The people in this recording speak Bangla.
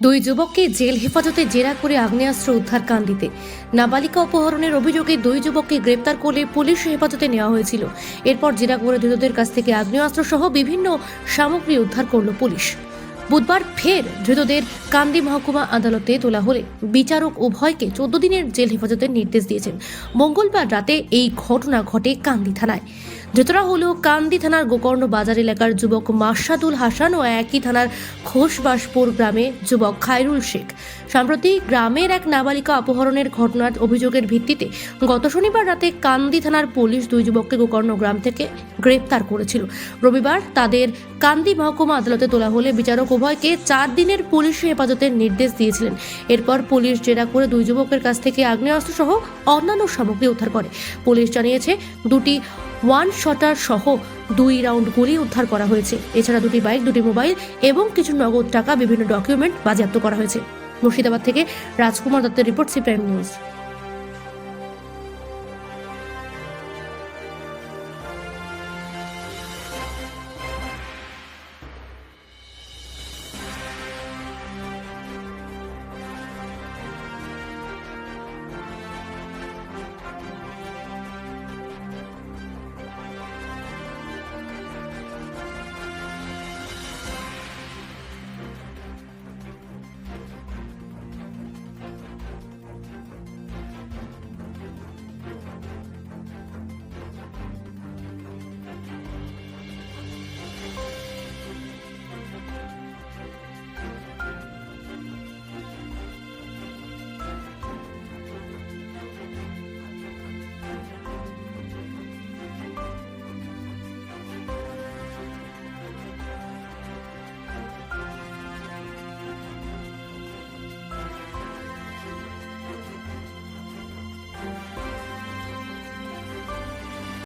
দুই যুবককে জেল হেফাজতে জেরা করে আগ্নেয়াস্ত্র উদ্ধার কান্দিতে নাবালিকা অপহরণের অভিযোগে দুই যুবককে গ্রেপ্তার করে পুলিশ হেফাজতে নেওয়া হয়েছিল। এরপর জেরা করে ধৃতদের কাছ থেকে আগ্নেয়াস্ত্র সহ বিভিন্ন সামগ্রী উদ্ধার করল পুলিশ। বুধবার ফের ধৃতদের কান্দি মহকুমা আদালতে তোলা হলে বিচারক উভয়কে চোদ্দ দিনের জেল হেফাজতের নির্দেশ দিয়েছেন। মঙ্গলবার রাতে এই ঘটনা ঘটে কান্দি থানায়। ধৃতরা হল কান্দি থানার গোকর্ণ বাজার এলাকার যুবক মার্শাদুল হাসান ও একই থানার ঘোষবাসপুর গ্রামে যুবক খায়রুল শেখ। সম্প্রতি গ্রামের এক নাবালিকা অপহরণের ঘটনার অভিযোগের ভিত্তিতে গত শনিবার রাতে কান্দি থানার পুলিশ দুই যুবককে গোকর্ণ গ্রাম থেকে গ্রেপ্তার করেছিল। রবিবার তাদের কান্দি মহকুমা আদালতে তোলা হলে বিচারক উভয়কে চার দিনের পুলিশ হেফাজতের নির্দেশ দিয়েছিলেন। এরপর পুলিশ জেরা করে দুই যুবকের কাছ থেকে আগ্নেয়াস্ত্র সহ অন্যান্য সামগ্রী উদ্ধার করে। পুলিশ জানিয়েছে, দুটি ওয়ান শটার সহ দুই রাউন্ড গুলি উদ্ধার করা হয়েছে। এছাড়া দুটি বাইক, দুটি মোবাইল এবং কিছু নগদ টাকা, বিভিন্ন ডকুমেন্ট বাজেয়াপ্ত করা হয়েছে। মুর্শিদাবাদ থেকে রাজকুমার দত্তের রিপোর্ট সি প্রাইম নিউজ।